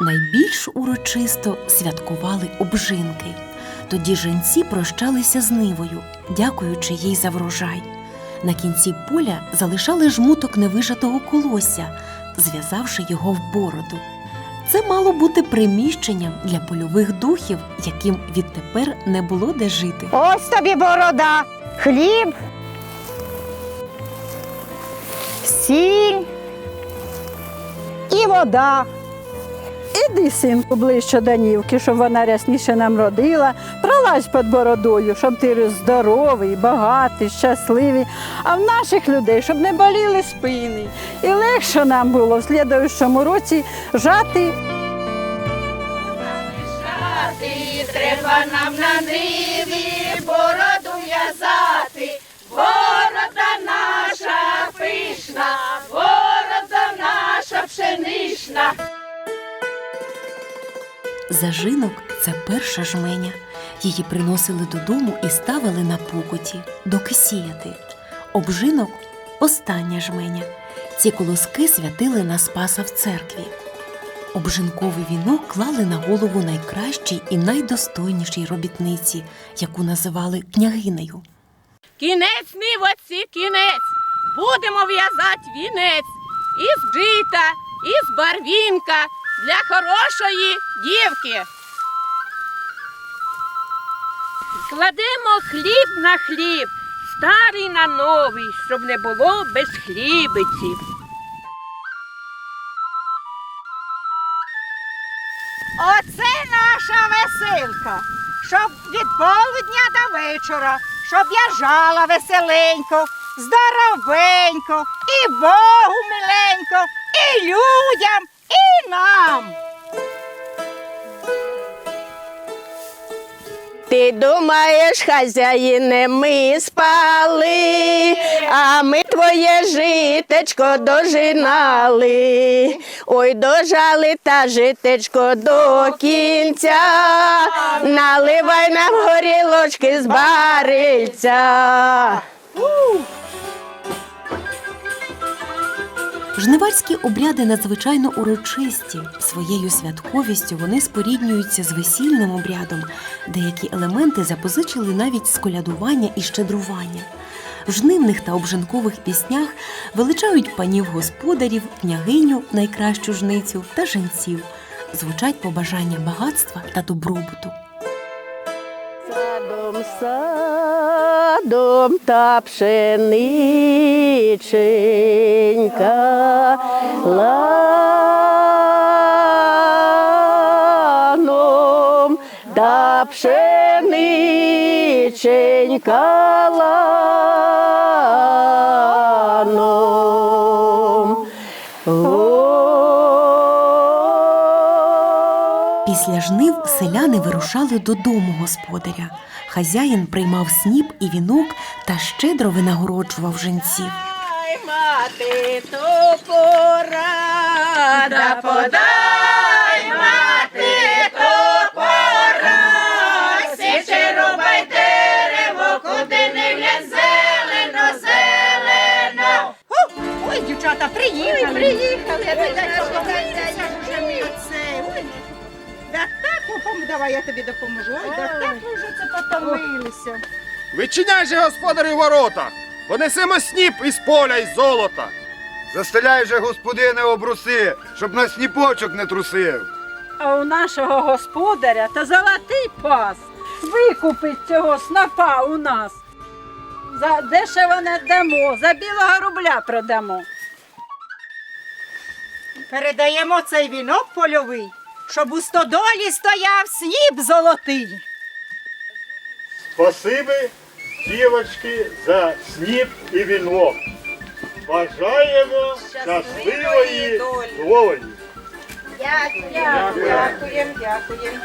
Найбільш урочисто святкували обжинки. Тоді женці прощалися з нивою, дякуючи їй за врожай. На кінці поля залишали жмуток невижатого колосся, зв'язавши його в бороду. Це мало бути приміщенням для польових духів, яким відтепер не було де жити. Ось тобі борода, хліб, сіль і вода. Іди, синку, ближче до нівки, щоб вона рясніше нам родила. Пролазь під бородою, щоб ти здоровий, багатий, щасливий. А в наших людей, щоб не боліли спини. І легше нам було в слідуючому році жати. Треба нам на ниві бороду Зажинок це перша жменя. Її приносили додому і ставили на покуті, доки сіяти. Обжинок остання жменя. Ці колоски святили на Спаса в церкві. Обжинковий вінок клали на голову найкращій і найдостойнішій робітниці, яку називали княгинею. Кінець нивоці, кінець. Будемо в'язати вінець із жита, із барвінка для хорошої дівки. Кладемо хліб на хліб, старий на новий, щоб не було без хлібиці. Оце наша веселка, щоб від полудня до вечора, щоб я жала веселенько, здоровенько, і Богу миленько, і людям, нам. Ти думаєш, хазяїне, ми спали, а ми твоє житечко дожинали. Ой, дожали та житечко до кінця, наливай нам горілочки з барильця. Жниварські обряди надзвичайно урочисті. Своєю святковістю вони споріднюються з весільним обрядом. Деякі елементи запозичили навіть з колядування і щедрування. В жнивних та обжинкових піснях величають панів господарів, княгиню, найкращу жницю та женців. Звучать побажання багатства та добробуту. Садом, садом та пшениченька. Ланом, та пшениченька Після жнив селяни вирушали додому господаря. Хазяїн приймав сніп і вінок та щедро винагороджував женців. Ай, мати, то пора, да подай, мати, то пора, січе рубай дерево, куди не зелено. Ой, дівчата, приїхали. приїхали, Так, давай я тобі допоможу. Ой, да так ви вже це потомилися. Вичиняй же, господарі, ворота! Понесемо сніп із поля із золота. Застеляй же, господине, обруси, щоб на сніпочок не трусив. А у нашого господаря та золотий пас. Викупить цього снопа у нас. За дешево не дамо, за білого рубля продамо. Передаємо цей вінок польовий, щоб у стодолі стояв сніп золотий. Спасибі, дівочки, за сніп і вінок. Бажаємо щасливої долі. Дякуємо, дякуємо, дякуємо.